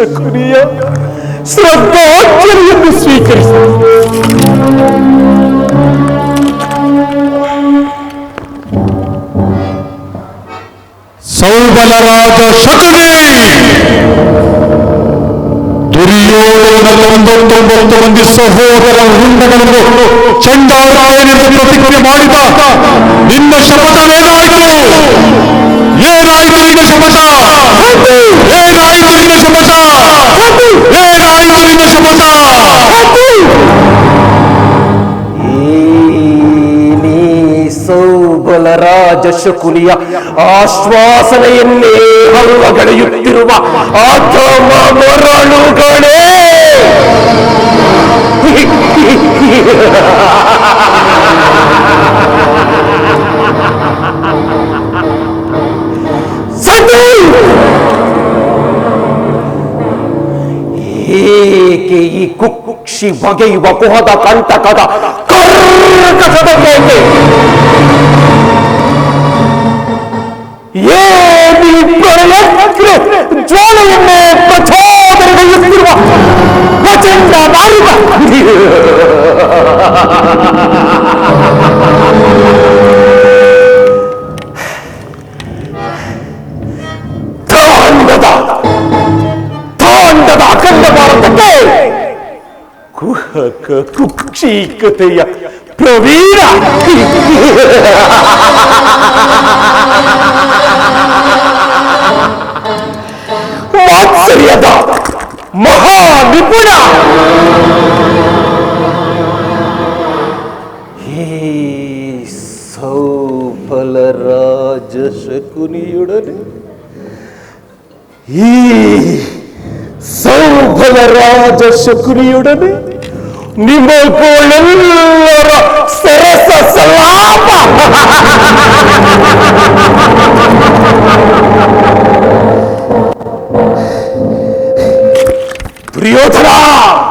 ಸೌಬಲರಾಜ ಶಕುನಿಯ ಶ್ರದ್ಧಾಂಜಲಿಯನ್ನು ಸ್ವೀಕರಿಸಿ ಸೌಬಲರಾಜ ಶಕುನಿ ದುರ್ಯೋಧನೊಂದೊಂದೊಂಬತ್ತು ಮಂದಿ ಸಹೋದರ ವೃಂದಗಳನ್ನು ಚಂಡಾರಾಯನೆಂದು ಪ್ರತಿಜ್ಞೆ ಮಾಡಿದ ನಿನ್ನ ಶಪಥವೇನಾಯಿತು ಏನಾಯಿತು ನಿನ್ನ ಶಪಥ ಏನಾಯಿತು ನಿನ್ನ ಶಪಥ ಏನಾಯಿತು ನಿನ್ನ ಶಪಥ ನೀ ಸೌಬಲರಾಜ ಶಕುನಿಯ ಆಶ್ವಾಸನೆಯನ್ನೇ ಹಲ್ವಗಳೆಯುತ್ತಿರುವ ಅಧಮ ಮರಳುಗಳೇ ಕುಕ್ಷಿ ಬಗೆಯುವ ಕುಹದ ಕಂಟಕದ ಕರ್ಕಸದ ಬೇಕೆ ಏನಿ ಪ್ರಯತ್ನ ಜ್ವಾಲೆಯನ್ನೇ ಪ್ರಚೋದನೆಗೊಳಿಸುತ್ತಿರುವ ಪ್ರಚಂಡ ನಾಯಿಗ 可可不是个的呀，不比啦！వాత్సల్యత మహా నిపుణ సౌఫల రాజశకునియుడని ఈ సౌఫల రాజశకునియుడని 님을 불러라 세레사 살라마 브리오타라!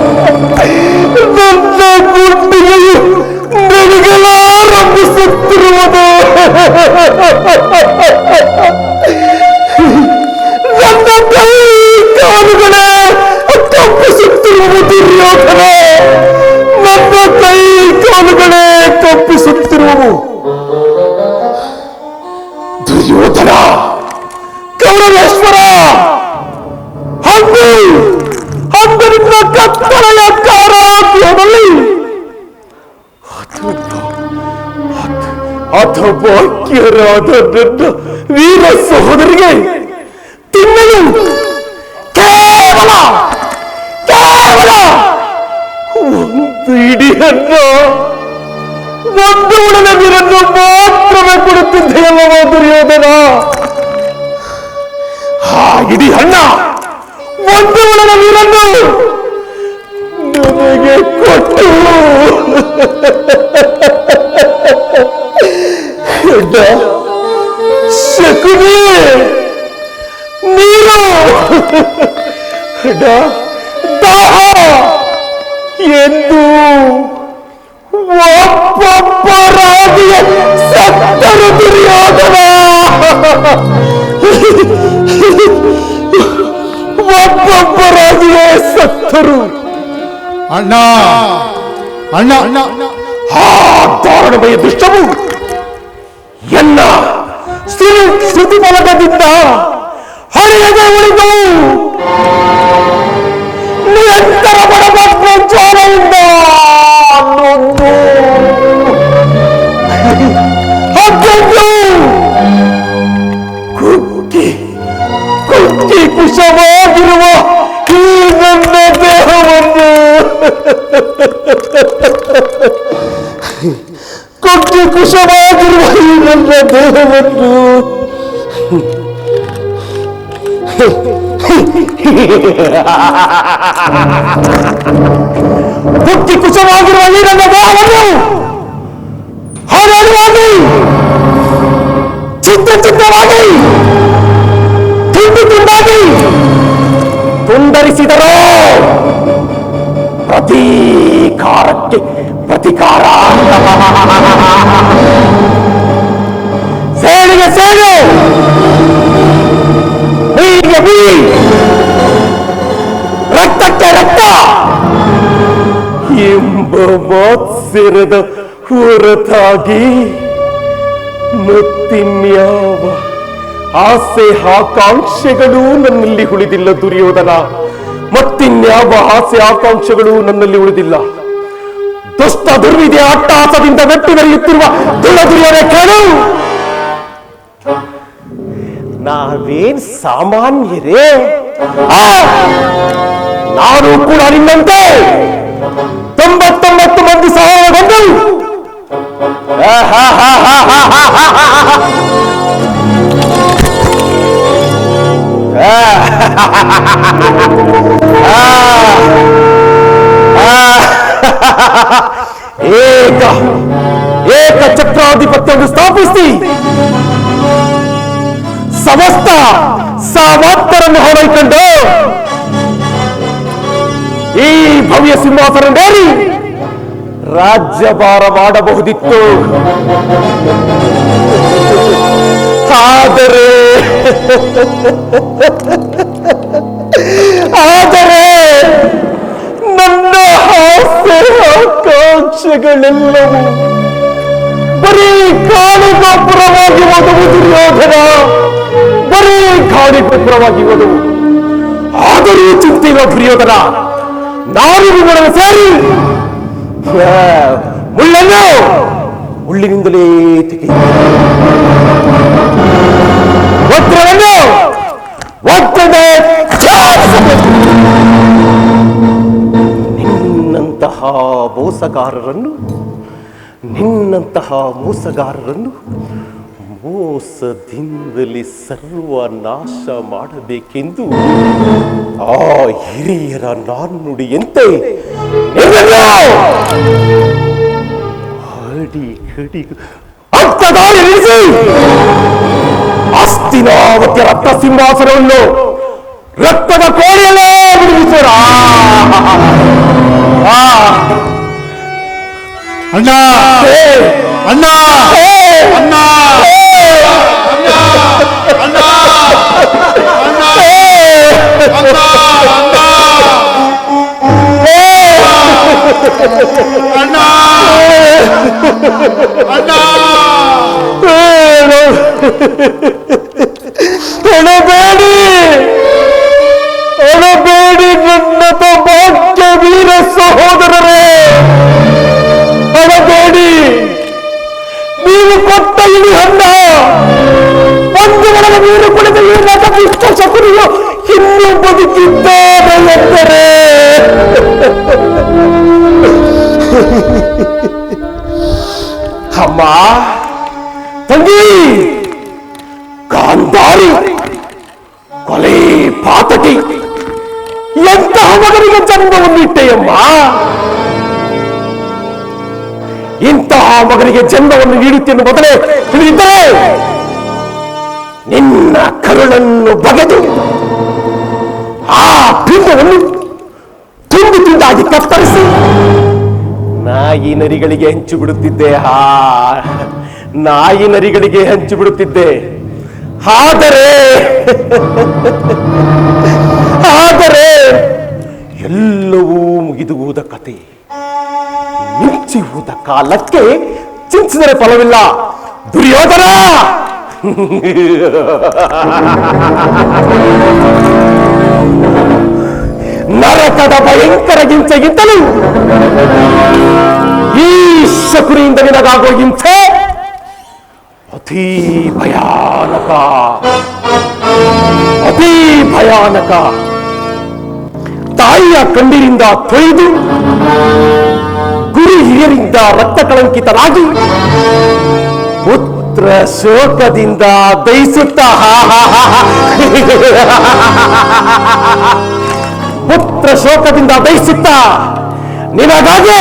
ನನ್ನ ವೀರ ಸಹೋದರಿಗೆ ತಿನ್ನಲು ಕೇವಲ ಕೇವಲ ಒಂದು ಇಡಿಯನ್ನ, ಒಂದು ಉಳಿದ ನೀರನ್ನು ಮಾತ್ರವೇ ಕೊಡುತ್ತಿದ್ದೆಯಲ್ಲವ ದುರ್ಯೋಧನ ಆ ಇಡೀ ಹಣ್ಣ ಒಂದು ಉಳಿದ ನೀರನ್ನು ನನಗೆ ಕೊಟ್ಟು. ಎಡ್ಡ ಶಕುನಿ ನೀರು ಎಡ್ಡ ದಾಹ ಎಂದು ಒಬ್ಬೊಬ್ಬ ರಾಜಿಯ ಸತ್ತರು ದುರ್ಯೋಧನ ಒಬ್ಬೊಬ್ಬ ರಾಜಿಯೇ ಸತ್ತರು ಅಣ್ಣ ಅಣ್ಣ ಅಣ್ಣ ಆ ದಾರುಣಮಯ ದುಷ್ಟವು ಎನ್ನ ಶ್ರೀ ಶ್ರುತಿ ಫಲಕದಿಂದ ಹರಿಯದೆ ಉಳಿದು ನಿರಂತರ ಬಡಬಗ್ನ ಜ್ವಾಲೆಯಿಂದ ನೊಂದು ಅಗ್ಗದ್ದು ಕುಕ್ಕಿ ಕುಕ್ಕಿ ಕುಶವಾಗಿರುವ ಕುಶವಾಗಿರುವ ನನ್ನ ದೇಹವನ್ನು. ಕುಕ್ಕಿ ಕುಶವಾಗಿರುವ ಈ ನನ್ನ ದೇಹವನ್ನು. ಹಾರಾಡುವಾಗಿ ಚಿತ್ತ ಚಿತ್ತವಾಗಿ ತಿಂಡಿ ತುಂಡಾಗಿ ತುಂಡರಿಸಿದರೋ ಪ್ರತೀಕಾರಕ್ಕೆ ಪ್ರತಿಕಾರ. ಸೇಡಿಗೆ ಸೇಡು ಬೀಳಿಗೆ ಬೀ ರಕ್ತಕ್ಕೆ ರಕ್ತ. ಎಂಬ ಮಾತ್ಸರದ ಹೊರತಾಗಿ ಮತ್ತಿನ್ಯಾವ ಆಸೆ ಆಕಾಂಕ್ಷೆಗಳು ನನ್ನಲ್ಲಿ ಉಳಿದಿಲ್ಲ ದುರ್ಯೋಧನ. ಮತ್ತಿನ್ಯಾವ ಆಸೆ ಆಕಾಂಕ್ಷೆಗಳು ನನ್ನಲ್ಲಿ ಉಳಿದಿಲ್ಲ. ದುಷ್ಟ ದುರ್ವಿದೆ ಅಟ್ಟಾಸದಿಂದ ಮೆಟ್ಟಿ ನಡೆಯುತ್ತಿರುವ ದುಳ ದುರ್ಯೋಧನ ಕೇಳು ನಾವೇನ್ ಸಾಮಾನ್ಯರೇ ಆ, ನಾನು ಕೂಡ ನಿನ್ನಂತೆ ತೊಂಬತ್ತೊಂಬತ್ತು ಮಂದಿ ಸಹಾಯಗೊಂಡು ಏಕ ಚಕ್ರಾಧಿಪತ್ಯವನ್ನು ಸ್ಥಾಪಿಸಿ. ಸಮಸ್ತ ಸಾಮರ್ಥ್ಯರನ್ನು ಹೊರೈಕೊಂಡು ಈ ಭವ್ಯ ಸಿಂಹಾಸನದಲ್ಲಿ ರಾಜ್ಯಭಾರ ಮಾಡಬಹುದಿತ್ತು. ಆದರೆ ಆದರೆ ನನ್ನ ಆಸೆ, ಆಕಾಂಕ್ಷೆಗಳೆಲ್ಲವೂ ಬರೀ ಕಾಳಿಗೋಪುರವಾಗಿ ಒದವು ದುರ್ಯೋಧನ ಬರೀ ಕಾಳಿಗೋಪುರವಾಗಿ ಒದವು ಆದರೂ ಚಿಂತೆಯ ದುರ್ಯೋಧನ ನಾನು ನಿಮ್ಮೊಡನೆ ಸೇರಿ ಆ, ಮುಳ್ಳನ್ನು ಮುಳ್ಳಿನಿಂದಲೇ ತೆಗೆಯ ವಜ್ರವನ್ನು ವಜ್ರದ ಛೇದಿಸಬೇಕು. ನಿನ್ನಂತಹ ಮೋಸಗಾರರನ್ನು ನಿನ್ನಂತಹ ಮೋಸಗಾರರನ್ನು ಮೋಸದಿಂದಲೇ ಸರ್ವನಾಶ ಮಾಡಬೇಕೆಂದು ಆ ಹಿರಿಯರ ಹಡಿ ಹಡಿ ಅರ್ಥದಾರಿ ನಿಲ್ಲಿಸಿ. ಅಸ್ತಿನಾವತಿಯ ರಕ್ತ ಸಿಂಹಾಸನವನ್ನು ರಕ್ತದ ಕೋಣೆಯಲ್ಲೇ ಬಿಡುವಿಸೋಣ ಅಣ್ಣ ಅಣ್ಣ ಅಣ್ಣ ಅಣ್ಣ ಅಣ್ಣ ಎಡಬೇಡಿ ಎಡಬೇಡಿ ನನ್ನತ ಭಾಗ್ಯ ವೀರ ಸಹೋದರರೇ ಎಡಬೇಡಿ ನೀವು ಕೊಟ್ಟ ಇಳಿ ಹಣ್ಣ ಒಂದು ಒಳಗೆ ನೀರು ಕುಡಿದ ಈ ನಟ ದುಷ್ಟ ಶಕುನಿಯು ಇನ್ನೂ ಬದುಕಿದ್ದಾನೆ ಎಂದರೆ ಅಮ್ಮ ತಂಗಿ ಗಾಂಧಾರಿ ಕೊಲೆ ಪಾತಕಿ ಎಂತಹ ಮಗನಿಗೆ ಜನ್ಮವನ್ನು ಇಟ್ಟೆಯಮ್ಮ ಇಂತಹ ಮಗನಿಗೆ ಜನ್ಮವನ್ನು ನೀಡುತ್ತೇನೆ ಮೊದಲೇ. ತಿಳಿದಿದ್ದರೆ ನಿನ್ನ ಕರುಳನ್ನು ಬಗೆದು ಆ ಪಿಂಡವನ್ನು ತುಂಡು ತುಂಡಾಗಿ ಕತ್ತರಿಸಿ ನಾಯಿ ನರಿಗಳಿಗೆ ಹಂಚು ಬಿಡುತ್ತಿದ್ದೆ. ಹಾ, ನಾಯಿ ನರಿಗಳಿಗೆ ಹಂಚು ಬಿಡುತ್ತಿದ್ದೆ. ಆದರೆ ಆದರೆ ಎಲ್ಲವೂ ಮುಗಿದು ಮಿಂಚಿ ಹೋದ ಕಾಲಕ್ಕೆ ಚಿಂತಿಸಿದರೆ ಫಲವಿಲ್ಲ ದುರ್ಯೋಧನ ನರಕದ ಭಯಂಕರ ಹಿಂಸೆಗಿಂತಲೂ ಈ ಶಕುನಿಯಿಂದ ನಿನಗಾಗೋ ಹಿಂಸೆ ಅತಿ ಭಯಾನಕ ಅತಿ ಭಯಾನಕ ತಾಯಿಯ ಕಣ್ಣಿನಿಂದ ತೊಯ್ದು ಗುರು ಹಿರಿಯರಿಂದ ರಕ್ತ ಕಳಂಕಿತರಾಗಿ ಪುತ್ರ ಶೋಕದಿಂದ ದಯಿಸುತ್ತ ಪುತ್ರ ಶೋಕದಿಂದ ದಯಿಸುತ್ತ ನಿನಗಾಗಿ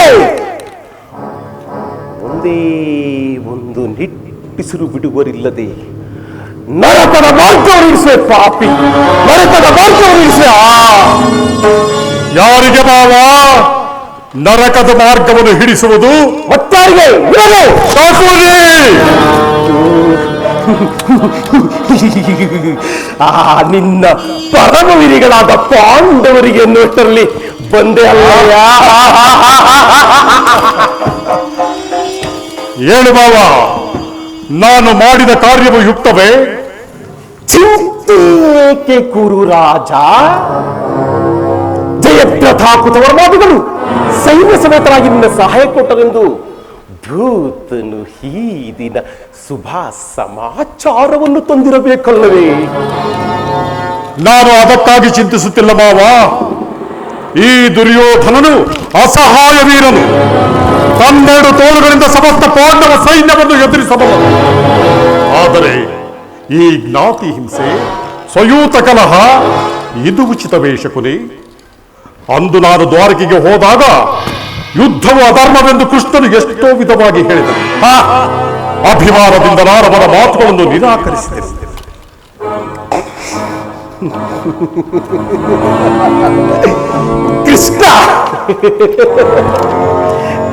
ಒಂದೇ ಒಂದು ನಿಟ್ಟಿಸಿರು ಬಿಡುವರಿಲ್ಲದೆ ನರಕದ ಮಾರ್ಗವನ್ನಿರಿಸುವೆ ಪಾಪಿ. ನರಕದ ಮಾರ್ಗವನ್ನಿರಿಸುವೆ ಆ. ಯಾರಿಗೆ ಮಾವ? ನರಕದ ಮಾರ್ಗವನ್ನು ಹಿಡಿಸುವುದು ಶಕುನಿ! ಆ ನಿನ್ನ ಪರಮವಿರಿಗಳಾದ ಪಾಂಡವರಿಗೆ ಎನ್ನುವಷ್ಟರಲ್ಲಿ ಬಂದೆ ಅಲ್ಲಯ್ಯ. ಹೇಳು ಮಾವ ನಾನು ಮಾಡಿದ ಕಾರ್ಯವು ಯುಕ್ತವೇ? ಚಿಂತೆ ಕುರು ರಾಜ ಜಯದ್ರಥ ಕುತವರ ಮಾತುಗಳು. ಸೈನ್ಯ ಸಮೇತರಾಗಿ ನಿನ್ನ ಸಹಾಯ ಕೊಟ್ಟರೆಂದು ಭೂತನು ಹೀದಿನ ದಿನ ಶುಭ ಸಮಾಚಾರವನ್ನು ತಂದಿರಬೇಕಲ್ಲವೇ? ನಾನು ಅದಕ್ಕಾಗಿ ಚಿಂತಿಸುತ್ತಿಲ್ಲ ಮಾವ. ಈ ದುರ್ಯೋಧನನು ಅಸಹಾಯ ವೀರನು. ತನ್ನೆರಡು ತೋಳುಗಳಿಂದ ಸಮಸ್ತ ಪಾಂಡವ ಸೈನ್ಯವನ್ನು ಎದುರಿಸಬಹುದು. ಆದರೆ ಈ ಜ್ಞಾತಿ ಹಿಂಸೆ ಸ್ವಯೂತ ಕಲಹ, ಇದು ಉಚಿತವೇ ಶಕುನಿ ಅಂದು ನಾನು ದ್ವಾರಕೆಗೆ ಹೋದಾಗ ಯುದ್ಧವು ಅಧರ್ಮವೆಂದು ಕೃಷ್ಣನು ಎಷ್ಟೋ ವಿಧವಾಗಿ ಹೇಳಿದನು ಹಾ, ಅಭಿಮಾನದಿಂದ ನಾರವರ ಮಾತುಗಳನ್ನು ನಿರಾಕರಿಸಿದೆ. ಕೃಷ್ಣ!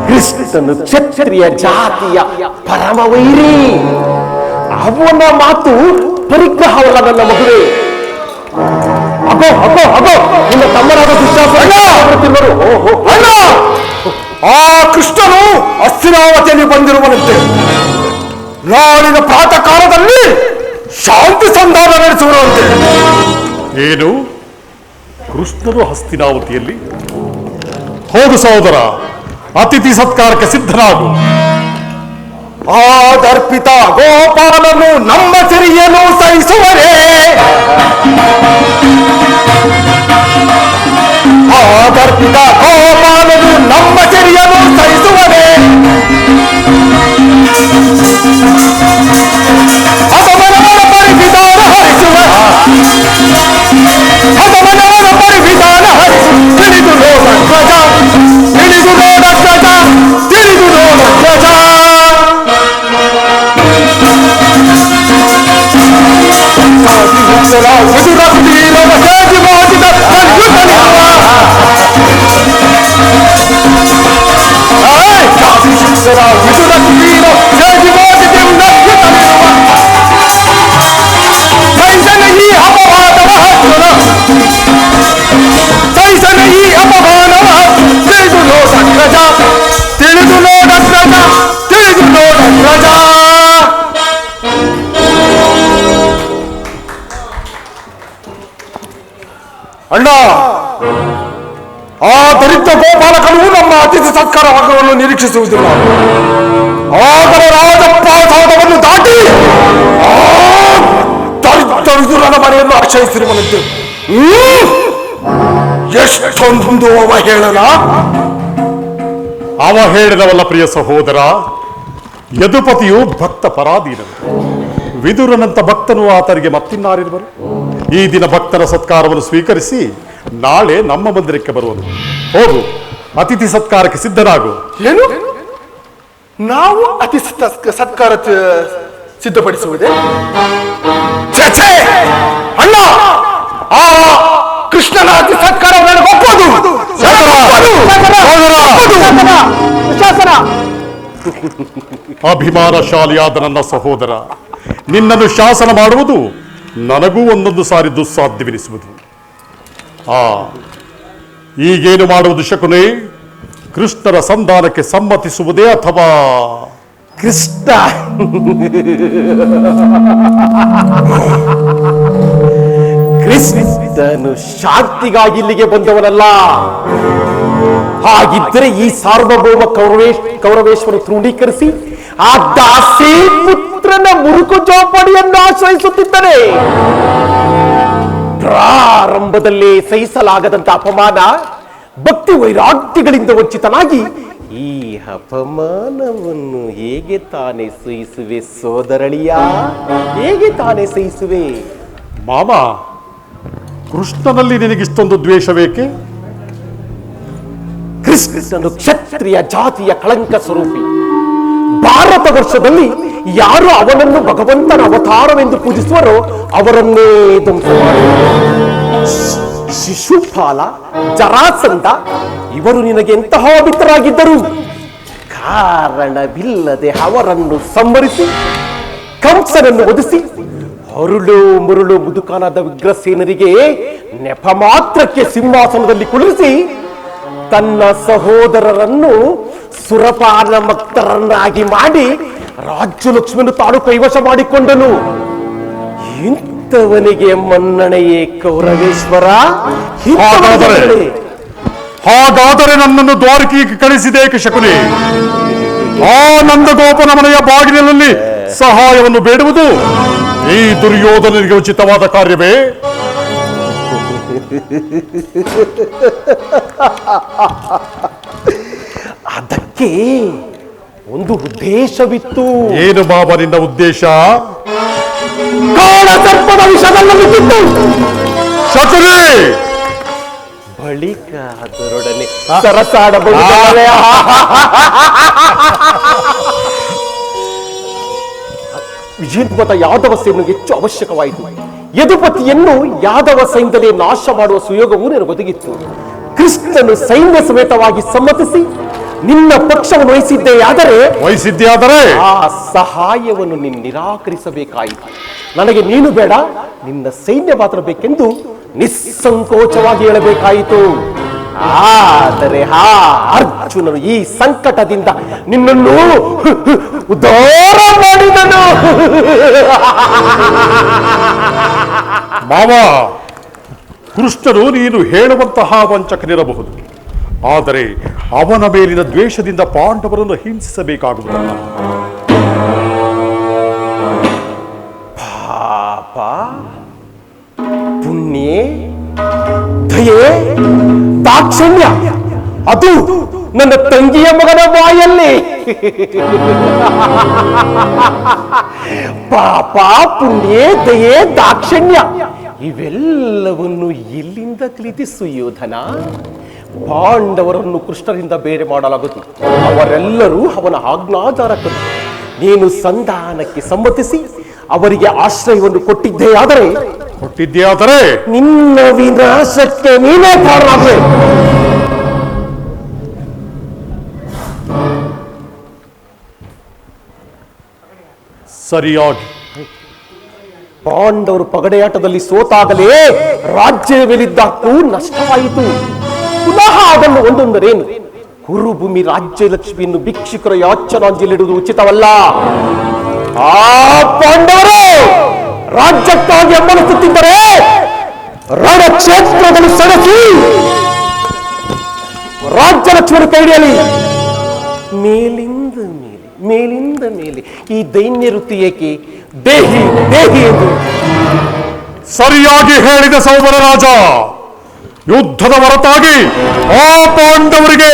ಕೃಷ್ಣನು ಕ್ಷತ್ರಿಯ ಜಾತಿಯ ಪರಮ ವೈರಿ ಅವನ ಮಾತು ಪರಿಗ್ರಹವಲ್ಲ ನನ್ನ ಮಗುವೆ. ಅಗೋ ಹಗೋ ಹಗೋ ನಿನ್ನ ತಮ್ಮನಾದ. ಓಹೋ, ಅಣ್ಣ! ಆ ಕೃಷ್ಣನು ಅಸ್ಥಿರಾವತಿಯಲ್ಲಿ ಬಂದಿರುವನಂತೆ. ನಾಳಿನ ಪ್ರಾತಃ ಕಾಲದಲ್ಲಿ ಶಾಂತಿ ಸಂಧಾನ ನಡೆಸುವಂತೆ ಏನು? ಕೃಷ್ಣನು ಹಸ್ತಿನಾವತಿಯಲ್ಲಿ ಹೌದು ಸಹೋದರ ಅತಿಥಿ ಸತ್ಕಾರಕ್ಕೆ ಸಿದ್ಧನಾಗು. ఆదర్పిత గోపాలము నమ్మచర్యను సైసువరే ఆదర్పిత గోపాలము నమ్మచర్యను సైసువరే అసమనవన పరివిధాన హరిశువ అసమనవన పరివిధాన హరిశు తెలిదులో నగ్వజ తెలిదులో నగ్వజ తెలిదులో నగ్వజ Please ಸತ್ಕಾರವನ್ನು ನಿರೀಕ್ಷಿಸುವುದಿಲ್ಲ. ಆದರೆ ರಾಜಪ್ರಾಸಾದವನ್ನು ದಾಟಿ ದರಿದ್ರ ನನ್ನ ಮನೆಯನ್ನು ಅವ ಎಷ್ಟೊಂದು ಅವ ಹೇಳಿದವಲ್ಲ ಪ್ರಿಯ ಸಹೋದರ, ಯದುಪತಿಯು ಭಕ್ತ ಪರಾಧೀನನು. ವಿದುರನಂತ ಭಕ್ತನು ಆತನಿಗೆ ಮತ್ತಿನ್ನಾರಿರುವರು ಈ ದಿನ ಭಕ್ತರ ಸತ್ಕಾರವನ್ನು ಸ್ವೀಕರಿಸಿ ನಾಳೆ ನಮ್ಮ ಮಂದಿರಕ್ಕೆ ಬರುವನು. ಹೋಗು ಅತಿಥಿ ಸತ್ಕಾರಕ್ಕೆ ಸಿದ್ಧರಾಗು. ಏನು? ನಾವು ಅತಿ ಸತ್- ಸತ್ಕಾರ ಸಿದ್ಧಪಡಿಸುವುದೇ! ಅಣ್ಣ! ಆ ಕೃಷ್ಣನ ಅತಿ ಸತ್ಕಾರ ಒಪ್ಪೋದು! ಒಪ್ಪೋದು. ಅಭಿಮಾನಶಾಲಿಯಾದ ನನ್ನ ಸಹೋದರ ನಿನ್ನನ್ನು ಶಾಸನ ಮಾಡುವುದು ನನಗೂ ಒಂದೊಂದು ಸಾರಿ ದುಸ್ಸಾಧ್ಯವೆನಿಸುವುದು. ಆ ಈಗೇನು ಮಾಡುವುದು ಶಕುನಿ? ಕೃಷ್ಣರ ಸಂಧಾನಕ್ಕೆ ಸಮ್ಮತಿಸುವುದೇ ಅಥವಾ? ಕೃಷ್ಣ ಕೃಷ್ಣನು ಶಾಂತಿಗಾಗಿ ಇಲ್ಲಿಗೆ ಬಂದವನಲ್ಲ. ಹಾಗಿದ್ದರೆ ಈ ಸಾರ್ವಭೌಮ ಕೌರವೇಶ್ ಕೌರವೇಶ್ವರ ತೃಣೀಕರಿಸಿ ಆ ದಾಸಿ ಪುತ್ರನ ಮುರುಕು ಜೋಪಡಿಯನ್ನು ಆಶ್ರಯಿಸುತ್ತಿದ್ದರೆ ಪ್ರಾರಂಭದಲ್ಲೇ ಸಹಿಸಲಾಗದಂತ ಅಪಮಾನ ಭಕ್ತಿ ವೈರಾಗ್ಯಗಳಿಂದ ವಂಚಿತನಾಗಿ ಈ ಅಪಮಾನವನ್ನು ಹೇಗೆ ತಾನೇ ಸಹಿಸುವೆ ಸೋದರಳಿಯ? ಹೇಗೆ ತಾನೇ ಸಹಿಸುವೆ? ಮಾಮ ಕೃಷ್ಣನಲ್ಲಿ ನಿನಗಿಷ್ಟೊಂದು ದ್ವೇಷವೇಕೆ? ಕೃಷ್ಣನು ಕ್ಷತ್ರಿಯ ಜಾತಿಯ ಕಳಂಕ ಸ್ವರೂಪಿ. ಭಾರತ ವರ್ಷದಲ್ಲಿ ಯಾರು ಅವನನ್ನು ಭಗವಂತನ ಅವತಾರವೆಂದು ಪೂಜಿಸುವರೋ ಅವರನ್ನೇ ಧ್ವಂಸ. ಶಿಶುಪಾಲ, ಜರಾಸಂಧ, ಇವರು ನಿನಗೆ ಎಂತಹ ಮಿತ್ರರಾಗಿದ್ದರು ಕಾರಣವಿಲ್ಲದೆ ಅವರನ್ನು ಸಂಹರಿಸಿ, ಕಂಸನನ್ನು ಒದಿಸಿ ಅರುಳು ಮುರುಳು ಮುದುಕನಾದ ಉಗ್ರಸೇನರಿಗೆ ನೆಪ ಮಾತ್ರಕ್ಕೆ ಸಿಂಹಾಸನದಲ್ಲಿ ಕುಳಿಸಿ ತನ್ನ ಸಹೋದರರನ್ನು ಸುರಪಾನ ಮಕ್ತರನ್ನಾಗಿ ಮಾಡಿ ರಾಜ್ಯ ಲಕ್ಷ್ಮಿಯನ್ನು ತಾನು ಕೈವಶ ಮಾಡಿಕೊಂಡನು. ಇಂಥವನಿಗೆ ಮನ್ನಣೆಯೇ ಕೌರವೇಶ್ವರ. ಹಾಗಾದರೆ ನನ್ನನ್ನು ದ್ವಾರಕಿಗೆ ಕಳಿಸಿದೆ ಶಕುನಿ ಆ ನಂದಗೋಪನ ಮನೆಯ ಬಾಗಿಲಿನಲ್ಲಿ ಸಹಾಯವನ್ನು ಬೇಡುವುದು ಈ ದುರ್ಯೋಧನನಿಗೆ ಉಚಿತವಾದ ಕಾರ್ಯವೇ? ಅದಕ್ಕೆ ಒಂದು ಉದ್ದೇಶವಿತ್ತು. ಏನು ಬಾಬಾ ನಿನ್ನ ಉದ್ದೇಶ? ಕಾಳ ಸರ್ಪದ ಶಕುನಿ ಬಳಿಕ ಅದರೊಡನೆ ಸರಸಾಡಬಹುದಾದರೆ. ವಿಜಯೋದ್ಭತ ಯಾದವ ಸೇನೆ ಹೆಚ್ಚು ಅವಶ್ಯಕವಾಯಿತು. ಯದುಪತಿಯನ್ನು ಯಾದವ ಸೈನ್ಯದಲ್ಲಿ ನಾಶ ಮಾಡುವ ಸುಯೋಗವೂ ನನಗೊದಗಿತ್ತು. ಕೃಷ್ಣನು ಸೈನ್ಯ ಸಮೇತವಾಗಿ ಸಮ್ಮತಿಸಿ ನಿನ್ನ ಪಕ್ಷವನ್ನು ವಹಿಸಿದ್ದೇ ಆದರೆ ವಹಿಸಿದ್ಯಾದರೆ ಆ ಸಹಾಯವನ್ನು ನೀನು ನಿರಾಕರಿಸಬೇಕಾಯಿತು. ನನಗೆ ನೀನು ಬೇಡ ನಿನ್ನ ಸೈನ್ಯ ಮಾತ್ರ ಬೇಕೆಂದು ನಿಸ್ಸಂಕೋಚವಾಗಿ ಹೇಳಬೇಕಾಯಿತು. ಆದರೆ ಹಾ ಅರ್ಜುನನು ಈ ಸಂಕಟದಿಂದ ನಿನ್ನನ್ನು ಉದ್ಧಾರ ಮಾಡಿದನು. ಮಾವ ಕೃಷ್ಣನು ನೀನು ಹೇಳುವಂತಹ ವಂಚಕನಿರಬಹುದು. ಆದರೆ ಅವನ ಮೇಲಿನ ದ್ವೇಷದಿಂದ ಪಾಂಡವರನ್ನು ಹಿಂಸಿಸಬೇಕಾಗುವುದಲ್ಲ ಪಾಪ. ಪುಣ್ಯ. ದಯೆ. ದಾಕ್ಷಣ್ಯ. ಅದು ನನ್ನ ತಂಗಿಯ ಮಗನ ಬಾಯಲ್ಲಿ. ಪಾಪ, ಪುಣ್ಯ, ದಯೆ, ದಾಕ್ಷಣ್ಯ. ಇವೆಲ್ಲವನ್ನು ಎಲ್ಲಿಂದ ಕಲಿತಿ ಸುಯೋಧನ ಪಾಂಡವರನ್ನು ಕೃಷ್ಣರಿಂದ ಬೇರೆ ಮಾಡಲಾಗುತ್ತದೆ ಅವರೆಲ್ಲರೂ ಅವನ ಆಜ್ಞಾಧಾರಕರು ನೀನು ಸಂಧಾನಕ್ಕೆ ಸಮ್ಮತಿಸಿ ಅವರಿಗೆ ಆಶ್ರಯವನ್ನು ಕೊಟ್ಟಿದ್ದೇ ಆದರೆ ಕೊಟ್ಟಿದ್ಯಾದರೆ ನಿನ್ನ ವಿನಾಶಕ್ಕೆ ನೀನೇ ಕಾರಣ ಸರಿಯಾಗಿ. ಪಾಂಡವರು ಪಗಡೆಯಾಟದಲ್ಲಿ ಸೋತಾಗಲೇ ರಾಜ್ಯ ಮೇಲಿದ್ದಕ್ಕೂ ನಷ್ಟವಾಯಿತು. ಪುನಃ ಅದನ್ನು ಒಂದೊಂದರೇನು? ಕುರುಭೂಮಿ ರಾಜ್ಯ ಲಕ್ಷ್ಮಿಯನ್ನು ಭಿಕ್ಷುಕರ ಯಾಚನಾಂಜಲಿಡುವುದು ಉಚಿತವಲ್ಲ. ಆ ಪಾಂಡವರು, ರಾಜ್ಯಕ್ಕಾಗಿ ಅಮ್ಮನಿಸುತ್ತಿದ್ದರೆ ರಣಕ್ಷೇತ್ರದಲ್ಲಿ ರಾಜ್ಯ ಲಕ್ಷ್ಮಣ ಕೈಡಿಯಲಿ ಮೇಲಿಂದ ಮೇಲೆ ಮೇಲಿಂದ ಮೇಲೆ. ಈ ದೈನ್ಯ ವೃತ್ತಿ ಏಕೆ? ದೇಹಿ ದೇಹಿ ಎಂದು. ಸರಿಯಾಗಿ ಹೇಳಿದ ಸೌಮರ ರಾಜ ಯುದ್ಧದ ಹೊರತಾಗಿ ಆ ಪಾಂಡವರಿಗೆ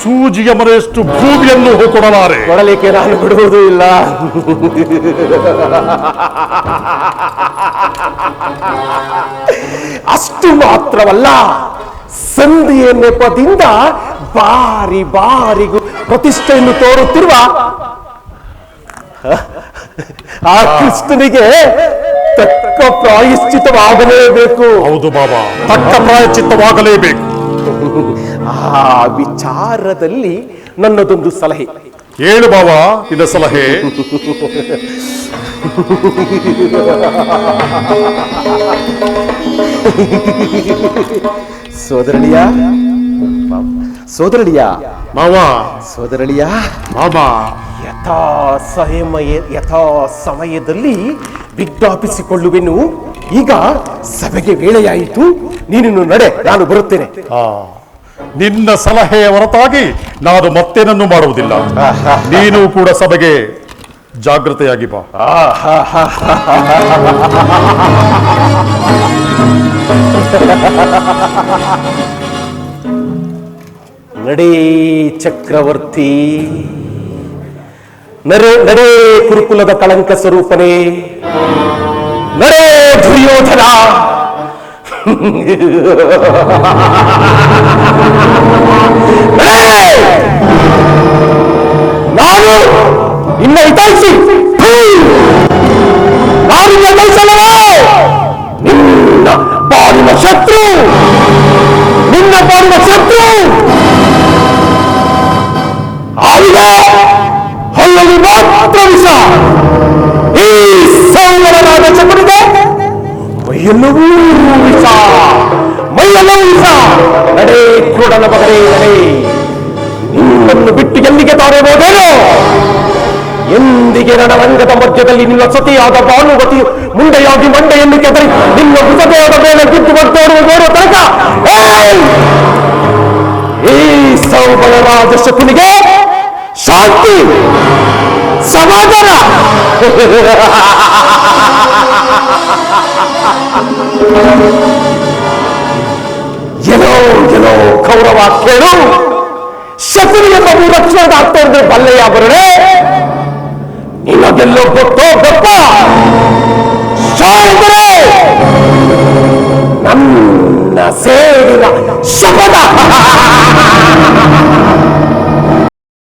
ಸೂಜಿಯ ಮನೆಯಷ್ಟು ಭೂಮಿಯನ್ನು ಕೊಡಲಾರೆ ಕೊಡಲಿಕ್ಕೆ ನಾನು ಬಿಡುವುದೂ ಇಲ್ಲ. ಅಷ್ಟು ಮಾತ್ರವಲ್ಲ, ಸಂಧಿಯ ನೆಪದಿಂದ ಬಾರಿ ಬಾರಿಗೂ ಪ್ರತಿಷ್ಠೆಯನ್ನು ತೋರುತ್ತಿರುವ ಆ ಕೃಷ್ಣನಿಗೆ ತಕ್ಕ ಪ್ರಾಯಶ್ಚಿತವಾಗಲೇಬೇಕು. ಹೌದು ಬಾಬಾ. ತಕ್ಕ ಪ್ರಾಯಶ್ಚಿತವಾಗಲೇಬೇಕು. ಆ ವಿಚಾರದಲ್ಲಿ ನನ್ನದೊಂದು ಸಲಹೆ. ಹೇಳು ಬಾಬಾ ಇದ ಸಲಹೆ. ಸೋದರಳಿಯ ಸೋದರಳಿಯ ಮಾವಾ. ಸೋದರಳಿಯ ಮಾಮ ಯಥಾ ಸಮಯ ಯಥಾ ಸಮಯದಲ್ಲಿ ವಿಜ್ಞಾಪಿಸಿಕೊಳ್ಳುವೆನು. ಈಗ ಸಭೆಗೆ ವೇಳೆಯಾಯಿತು. ನೀನು ನಡೆ ನಾನು ಬರುತ್ತೇನೆ. ಆ, ನಿನ್ನ ಸಲಹೆಯ ಹೊರತಾಗಿ ನಾನು ಮತ್ತೇನನ್ನು ಮಾಡುವುದಿಲ್ಲ. ನೀನು ಕೂಡ ಸಭೆಗೆ ಜಾಗೃತೆಯಾಗಿ ಬಾ. ನಡೇ ಚಕ್ರವರ್ತಿ. ನರೆ ನಡೇ ಕುರುಕುಲದ ಕಳಂಕ ಸ್ವರೂಪನೇ. ನಡೇ ದುರ್ಯೋಧನ! ನಾನು ನಿನ್ನ ಹಿತೈಷಿ. ಥೂ! ನಾನು ನಿನ್ನ ಬಾಳಿನ ಶತ್ರು. ನಿನ್ನ ಬಾಳಿನ ಶತ್ರು. ಆಯುಧ ಹಲ್ಲಲ್ಲಿ ಮಾತ್ರ ವಿಷ. ಈ ಸೌಂದರನಾದ ಚಪನಿಗೆ ಮೈಯೆಲ್ಲವೂ ವಿಷ ಮೈಯೆಲ್ಲವೂ ವಿಷ ನಡೆ ಕ್ರೋಡನ ಮಗನೇ ನಡೆ ನಿನ್ನನ್ನು ಬಿಟ್ಟು ಎಲ್ಲಿಗೆ ತಾರೇಬೋದೇನೋ ಎಂದಿಗೆ ರಣರಂಗದ ಮಧ್ಯದಲ್ಲಿ ನಿನ್ನ ಸತಿಯಾದ ಭಾನುವತಿ ಮುಂದೆಯಾಗಿ ಮಂಡೆಯನ್ನು ಕೆದರಿ ನಿನ್ನ ಮೃತದೇಹದ ಮೇಲೆ ಬಿದ್ದು ಬರ್ತೋಡುವ ನೋಡುವ ತನಕ ಏಯ್! ಈ ಸೌಬಲರಾಜ ಶಕುನಿಗೆ ಶಾಂತಿ ಸಮಾಧಾನ ಏನೋ ಏನೋ ಕೌರವ ಕೇಳು ಶಕುನಿಗೆ ಮಗು ರಕ್ಷಣೆ ಆಗ್ತಾ ಇದ್ರೆ ಬಲ್ಲೆಯ ಬರಡೆ ನಿನಗೆಲ್ಲೋ ಗೊತ್ತೋ ಗೊತ್ತ ಶಾಂತರೇ ನನ್ನ ಸೇರಿನ ಶಪಥ